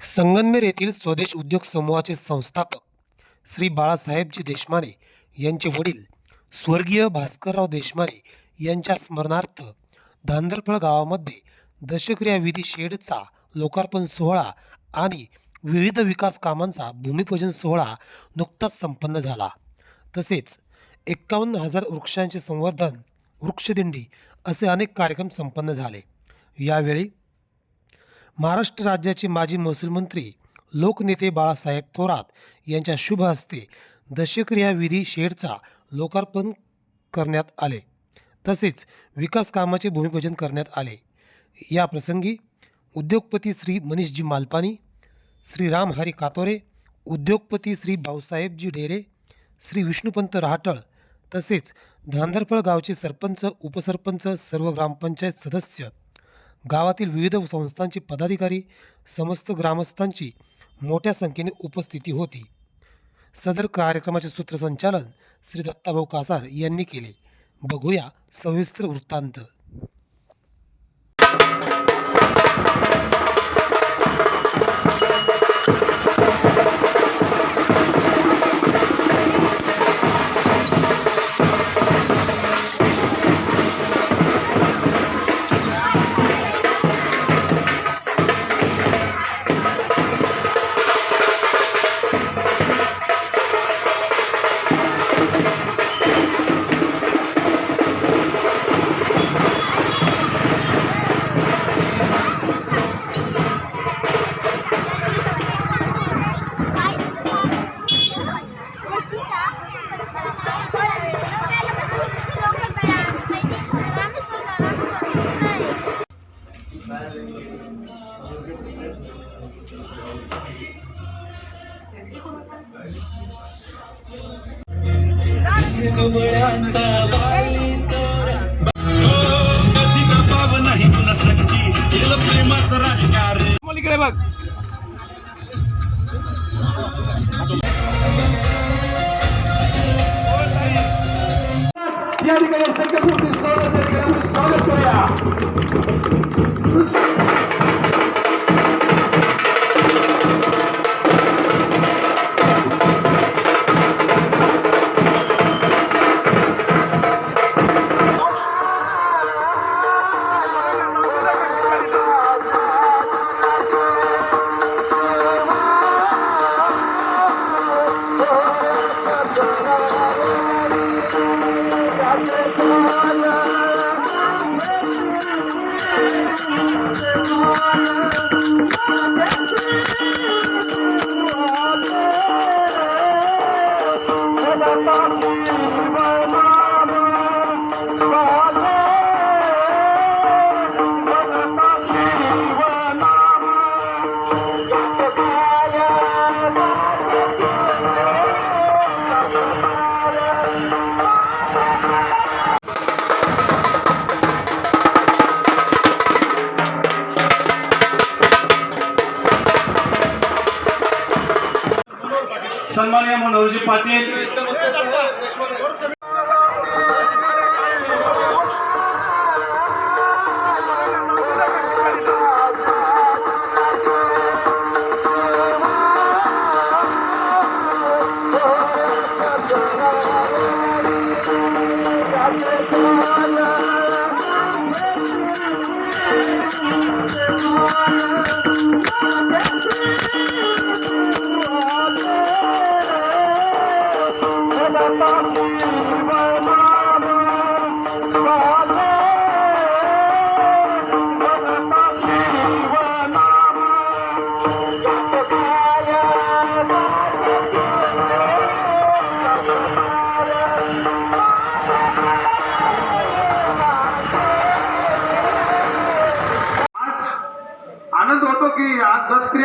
संगनमेर येथील स्वदेश उद्योग समूहाचे संस्थापक श्री बाळासाहेबजी देशमाने यांचे वडील स्वर्गीय भास्करराव देशमाने यांच्या स्मरणार्थ धांदरफळ गावामध्ये दशक्रिया विधी शेडचा लोकार्पण सोहळा आणि विविध विकास कामांचा भूमिपूजन सोहळा नुकताच संपन्न झाला. तसेच एक्कावन्न हजार वृक्षांचे संवर्धन वृक्षदिंडी असे अनेक कार्यक्रम संपन्न झाले. यावेळी महाराष्ट्र राज्याचे माजी महसूल मंत्री लोकनेते बाळासाहेब थोरात यांच्या शुभ हस्ते दशक्रिया विधी शेडचा लोकार्पण करण्यात आले. तसेच विकास कामाचे भूमिपूजन करण्यात आले. या प्रसंगी उद्योगपती श्री मनीषजी मालपानी श्री रामहरी कातोरे उद्योगपती श्री भाऊसाहेबजी डेरे श्री विष्णुपंत रहाटळ तसेच धांदरफळ गावचे सरपंच उपसरपंच सर्व ग्रामपंचायत सदस्य गावातील विविध संस्थांचे पदाधिकारी समस्त ग्रामस्थांची मोठ्या संख्येने उपस्थिती होती. सदर कार्यक्रमाचे सूत्रसंचालन श्री दत्ताभाऊ कासार यांनी केले. बघूया सविस्तर वृत्तांत. बघ. या ठिकाणी संकल्पपूर्ती स्वागत करूया. ठिकाणी आपण स्वागत करूया सन्माननीय मनोहरजी पाटील आज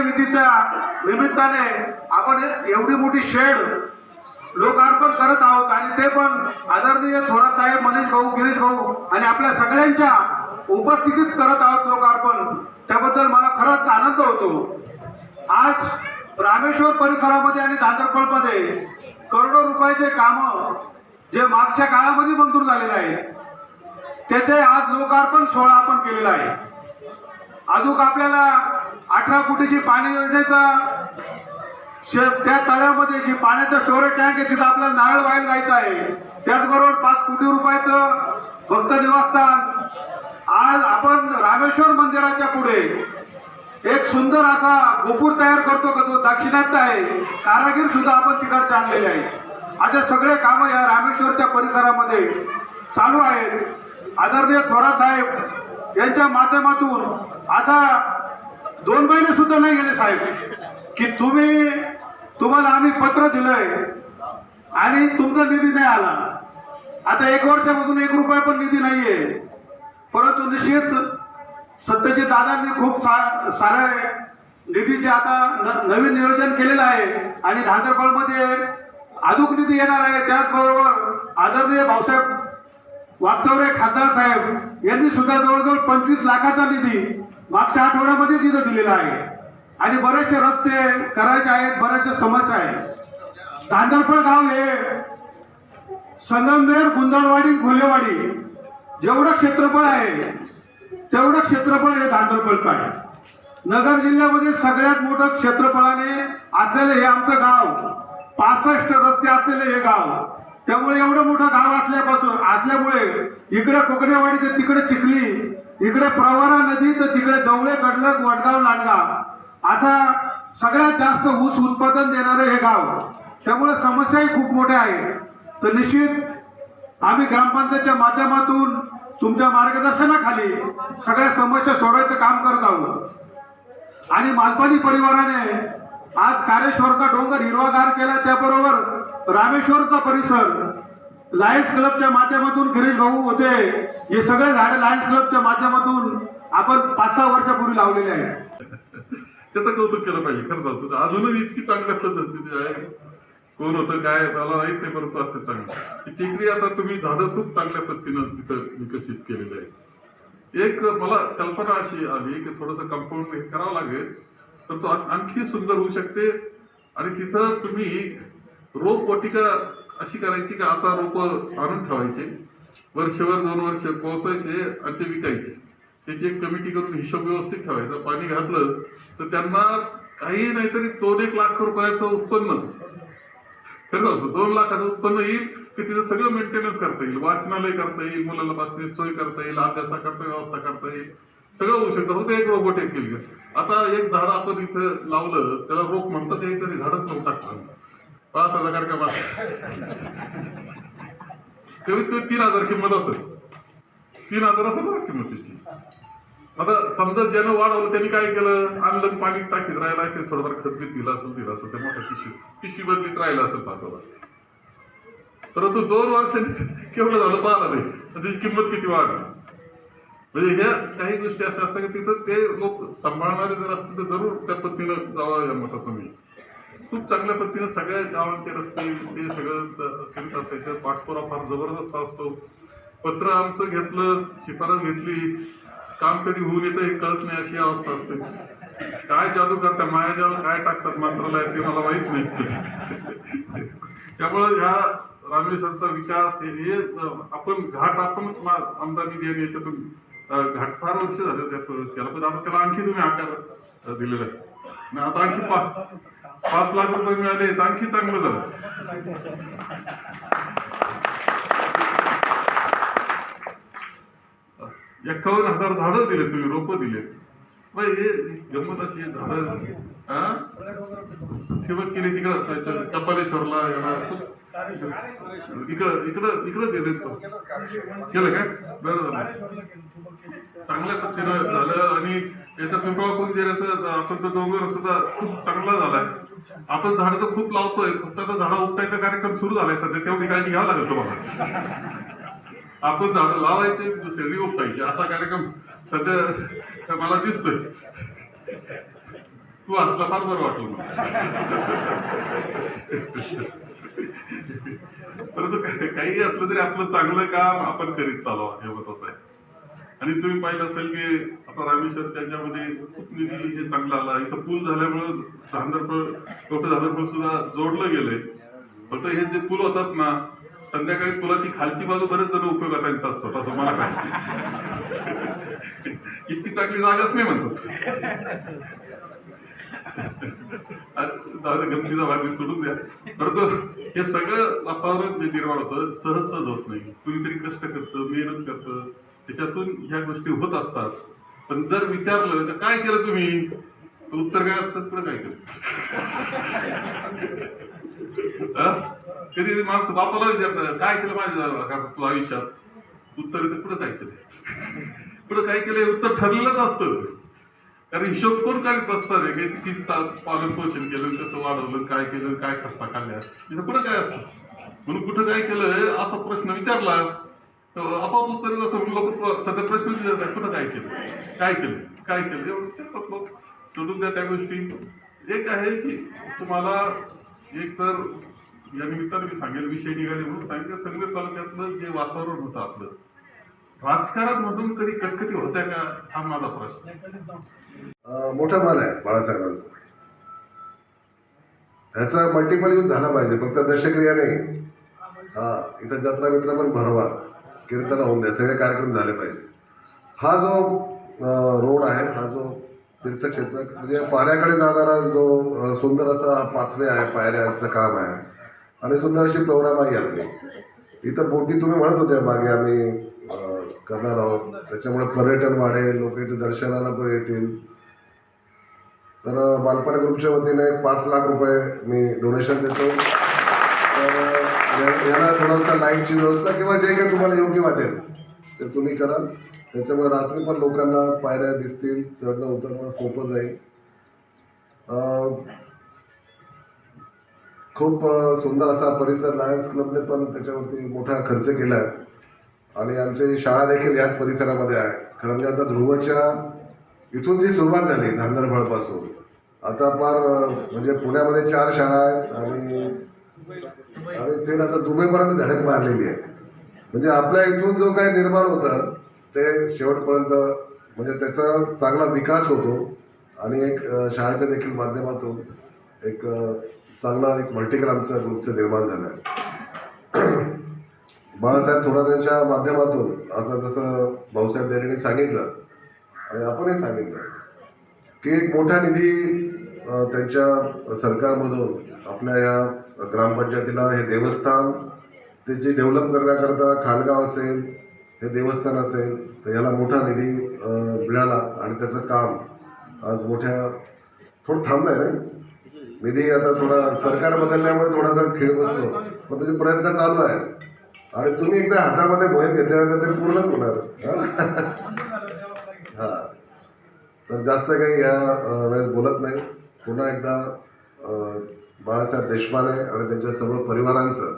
विधीच्या निमित्ताने आपण एवढी मोठी शेड लोकार्पण करत आहोत आणि ते पण आदरणीय थोडा साहेब मनीष भाऊ गिरीश भाऊ आणि आपल्या सगळ्यांच्या उपस्थितीत करत आहोत लोकार्पण. त्याबद्दल मला खरंच आनंद होतो. आज रामेश्वर परिसरामध्ये आणि दादरपळमध्ये करोडो रुपयाचे काम जे मागच्या काळामध्ये मंजूर झालेले आहेत त्याचे आज लोकार्पण सोहळा आपण केलेला आहे. अजून आपल्याला अठरा कोटीची पाणी योजनेचा शे- त्या तळ्यामध्ये जी पाण्याचं स्टोरेज टँक आहे तिथं आपल्याला नारळ व्हायला जायचं आहे. त्याचबरोबर पाच कोटी रुपयाचं भक्त निवासस्थान. आज आपण रामेश्वर मंदिराच्या पुढे एक सुंदर असा गोपूर तयार करतो का तो दाक्षिणात्य आहे. कारागीर सुद्धा आपण तिकडचे आणलेले आहे आता सगळे कामं या रामेश्वरच्या परिसरामध्ये चालू आहेत. आदरणीय थोरात साहेब यांच्या माध्यमातून असा दोन महिने सुद्धा नाही गेले साहेब. की तुम्ही तुम्हाला आम्ही पत्र दिलंय आणि तुमचा निधी नाही आला. आता एक वर्षापासून एक रुपया पण निधी नाहीये. परंतु निश्चित सत्यजित दादांनी खूप सा सारे निधीचे आता न- नवीन नियोजन केलेलं आहे आणि धांदरफळमध्ये अजूक निधी येणार आहे. त्याचबरोबर आदरणीय भाऊसाहेब वाचवरे खासदार साहेब यांनी सुद्धा जवळजवळ पंचवीस लाखाचा निधी मागच्या आठवड्यामध्ये तिथं दिलेला आहे. आणि बरेचसे रस्ते करायचे आहेत बऱ्याचशा समस्या आहेत. धांदरफळ गाव हे संगमनेर गुंदळवाडी घोलेवाडी जेवढं क्षेत्रफळ आहे तेवढं क्षेत्रफळ हे तांदळफळचं आहे. नगर जिल्ह्यामध्ये सगळ्यात मोठं क्षेत्रफळाने असलेलं हे आमचं गाव पासष्ट रस्ते असलेले हे गाव त्यामुळे एवढं मोठं गाव असल्यापासून असल्यामुळे इकडे कोकणेवाडी तर तिकडे चिखली इकडे प्रवारा नदी तर तिकडे जवळे कडलक वडगाव लांडगाव असा सगळ्यात जास्त ऊस उत्पादन देणारं हे गाव. त्यामुळे समस्याही खूप मोठ्या आहेत. तर निश्चित आम्ही ग्रामपंचायतच्या माध्यमातून तुमच्या मार्गदर्शनाखाली सगळ्या समस्या सोडवायचं काम करत आहोत. आणि मालपानी परिवाराने आज कारेश्वरचा डोंगर हिरवागार केला त्याबरोबर रामेश्वरचा परिसर. लायन्स क्लबच्या माध्यमातून गिरीश भाऊ होते. हे सगळे झाडे लायन्स क्लबच्या माध्यमातून आपण पाच सहा वर्षापूर्वी लावलेले आहेत. त्याचं कौतुक केलं पाहिजे खरं सांगतो. अजूनही इतकी चांगल्या पद्धतीने आहे. कोण होतं काय मला माहीत नाही परंतु आता चांगलं. ती टेकडी आता तुम्ही झाडं खूप चांगल्या पद्धतीनं तिथं विकसित केलेलं आहे एक मला कल्पना अशी आली की थोडंसं कंपाऊंड हे करावं लागेल तर तो आणखी सुंदर होऊ शकते. आणि तिथं तुम्ही रोप वाटिका अशी करायची की आता रोप आणून ठेवायचे. वर्षभर दोन वर्ष पोहोचायचे आणि ते विकायचे. त्याची एक कमिटी करून हिशोब व्यवस्थित ठेवायचा. पाणी घातलं तर त्यांना काही नाही तरी दोन एक लाख रुपयाचं उत्पन्न. खरं दोन लाखाचं उत्पन्न येईल की तिचं सगळं मेंटेनन्स करता येईल. वाचनालय करता येईल मुलाला बसण्याची सोय करता येईल अभ्यासाकरता व्यवस्था करता येईल. सगळं होऊ शकतं. फक्त एक रोबोट एक केली. आता एक झाड आपण इथं लावलं त्याला रोप म्हणतात यायचं आणि झाडच लावून टाकलं पाच हजार का पाच? कमीत कमी तीन हजार किंमत असेल. तीन हजार असेल बरं किंमत त्याची. आता समजा ज्यानं वाढवलं त्यांनी काय केलं? आणलं पाणी टाकीत राहिला असेल थोडंफार खत बी दिलं असेल दिलं असेल ते मोठ्या पिशवी पिशवी बदलीत राहिलं असेल पाच हजार. परंतु दोन वर्षांनी केवढं झालं पाहिलं नाही. त्याची किंमत किती वाढली? म्हणजे ह्या काही गोष्टी अशा असतात की तिथं ते लोक सांभाळणारे जर असतील तर जरूर त्या पद्धतीनं जावं या मताचं मी. खूप चांगल्या पद्धतीने सगळ्या गावांचे रस्ते बिस्ते सगळं करीत असायचं. पाठपुरा फार जबरदस्त असतो. पत्र आमचं घेतलं शिफारस घेतली. काम कधी होऊन येतं हे कळत नाही अशी अवस्था असते. काय जादू करता मायाजाल काय टाकतात मंत्रालयात ते मला माहीत नाही. त्यामुळे ह्या रामेश्वरचा विकास हे आपण घाट आपणच मा- आमदार निधी आणि याच्यातून घाट फार वर्ष झाले त्यात. त्याला पण आता त्याला आणखी तुम्ही आकार दिलेला आहे. आता आणखी पा पाच लाख रुपये मिळाले आणखी चांगलं झालं. एकावन्न हजार झाडं दिले तुम्ही रोप दिले. बाई हे गंमत अशी झाडं हा? ठिबक केली तिकडं टपालेश्वरला याला इकडं इकडं इकडं दिले केलं काय? बरं झालं. चांगल्या पद्धतीनं झालं आणि याचा पिंपळा असं आपण तो डोंगर सुद्धा खूप चांगला झालाय. आपण झाड तर खूप लावतोय फक्त आता झाडं उपटायचा कार्यक्रम सुरू झालाय सध्या तेवढी काळजी घ्यावं लागेल तुम्हाला. आपण झाडं लावायचे दुसऱ्यांनी उपटायचे असा कार्यक्रम सध्या मला दिसतोय. तू असला फार बरं वाटलं मला. परंतु काही असलं तरी आपलं चांगलं काम आपण करीत चालवा हे महत्वाचं आहे. आणि तुम्ही पाहिलं असेल की आता रामेश्वर त्याच्यामध्ये निधी हे चांगला आला. इथं पूल झाल्यामुळं धांदरफळ छोटं धांदरफळ सुद्धा जोडलं गेलंय. फक्त हे जे पूल होतात ना संध्याकाळी पुलाची खालची बाजू बरेच जण उपयोगात आणत असतात. असं मला काय? इतकी चांगली जागाच नाही म्हणतात. गमतीचा भाग मी सोडून द्या. परंतु हे सगळं वातावरण निर्माण होतं सहज सहज होत नाही. कुणीतरी कष्ट करतं मेहनत करतं. त्याच्यातून ह्या गोष्टी होत असतात. पण जर विचारलं तर काय केलं तुम्ही? तर उत्तर काय असतं पुढे काय केलं? कधी माणसं बापाला विचारतात काय केलं माझ्या तू आयुष्यात? उत्तर येतं पुढे काय केलं? पुढे काय केलं उत्तर ठरलेलंच असतं. कारण हिशोब कोण काढत बसतात याची किती पालन पोषण केलं कसं वाढवलं काय केलं काय खस्ता खाल्ल्या? इथं कुठं काय असतं? म्हणून कुठं काय केलं असा प्रश्न विचारला तर आपोआप उत्तर लोक सध्या प्रश्न विचारतात कुठं काय केलं? काय केलं? काय केलं? एवढं विचारतात लोक सोडून द्या त्या गोष्टी. एक आहे की तुम्हाला एक तर या निमित्ताने मी सांगेल विषय निघाले म्हणून सांगितलं संगमेर तालुक्यातलं जे वातावरण होतं आपलं राजकारण म्हणून कधी कटकटी होत्या का? हा माझा प्रश्न मोठा मोठं मन आहे बाळासाहेबांचा. ह्याचा मल्टिपल यूज झाला पाहिजे फक्त दशक्रिया नाही. हा इथं जत्रा बित्रा पण भरवा. कीर्तन होऊन द्या सगळे कार्यक्रम झाले पाहिजे. हा जो रोड आहे हा जो तीर्थक्षेत्र म्हणजे पाण्याकडे जाणारा जो सुंदर असा पाथवे आहे पायऱ्यांचं काम आहे आणि सुंदर अशी प्रवरामाई आपली इथं बोटी तुम्ही म्हणत होते मागे आम्ही करणार आहोत. त्याच्यामुळे पर्यटन वाढेल लोक इथे दर्शनाला पण येतील. तर बालपणा ग्रुपच्या वतीने पाच लाख रुपये मी डोनेशन देतो. तर याला थोडासा लाईटची व्यवस्था किंवा जे काही तुम्हाला योग्य वाटेल ते तुम्ही करा. त्याच्यामुळे रात्री पण लोकांना पायऱ्या दिसतील चढणं उतरणं सोपं जाईल. खूप सुंदर असा परिसर लायन्स क्लबने पण त्याच्यावरती मोठा खर्च केला आहे. आणि आमची शाळा देखील याच परिसरामध्ये आहे. खरं म्हणजे आता ध्रुवच्या इथून जी सुरुवात झाली धांदरफळपासून आता फार म्हणजे पुण्यामध्ये चार शाळा आहेत आणि आणि थेट आता दुबईपर्यंत धडक मारलेली आहे. म्हणजे आपल्या इथून जो काही निर्माण होतं ते शेवटपर्यंत म्हणजे त्याचा चांगला विकास होतो आणि एक शाळेच्या देखील माध्यमातून एक चांगला एक व्हर्टिकल आमचं ग्रुपचं निर्माण झालं आहे. बाळासाहेब थोरातांच्या माध्यमातून असं जसं भाऊसाहेब देरेने सांगितलं आणि आपणही सांगितलं की एक मोठा निधी त्यांच्या सरकारमधून आपल्या या ग्रामपंचायतीला हे देवस्थान त्याची डेव्हलप करण्याकरता खानगाव असेल हे देवस्थान असेल तर याला मोठा निधी मिळाला आणि त्याचं काम आज मोठ्या थोडं थांबलंय ना निधी आता थोडा सरकार बदलल्यामुळे थोडासा खेळ बसतो. पण त्याचे प्रयत्न चालू आहे आणि तुम्ही एकदा हातामध्ये मोहीम घेतल्यानंतर ते पूर्णच होणार. हा. तर जास्त काही या वेळेस बोलत नाही. पुन्हा एकदा बाळासाहेब देशपांडे आणि त्यांच्या सर्व परिवारांचं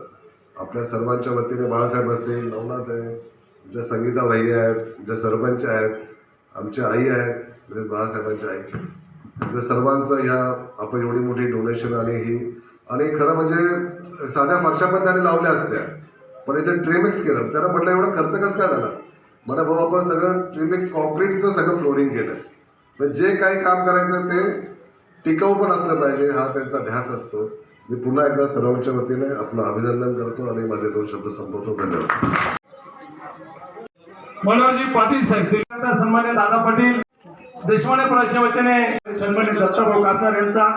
आपल्या सर्वांच्या वतीने बाळासाहेब असतील नवनाथ आहे आमच्या संगीता वहिनी आहेत आमच्या सरपंच आहेत आमच्या आई आहेत म्हणजे बाळासाहेबांच्या आई. त्या सर्वांचं ह्या आपण एवढी मोठी डोनेशन आणि ही आणि खरं म्हणजे साध्या फरशा पण त्याने लावल्या असत्या. पण इथे ट्रीमिक्स केलं. त्याला म्हटलं एवढा खर्च कसं काय झाला? म्हणा भाऊ आपण सगळं ट्रीमिक्स कॉन्क्रीटचं सगळं फ्लोरिंग केलं तर जे काही काम करायचं ते टिकाऊ पण असलं पाहिजे हा त्यांचा ध्यास असतो. मी पुन्हा एकदा सर्वांच्या वतीने आपलं अभिनंदन करतो आणि माझे दोन शब्द संपवतो. धन्यवाद. मनोहरजी पाटील साहेब सन्मान्य दादा पाटील देशवाने पुराच्या वतीने सन्मान्य दत्ताभाऊ कासार यांचा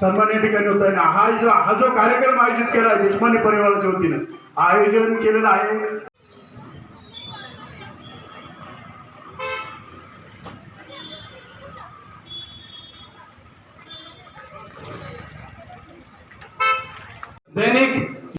सन्मान या ठिकाणी होत. आहे हा जो हा जो कार्यक्रम आयोजित केला आहे देशमाने परिवाराच्या वतीने आयोजन केलेलं आहे. દૈનિક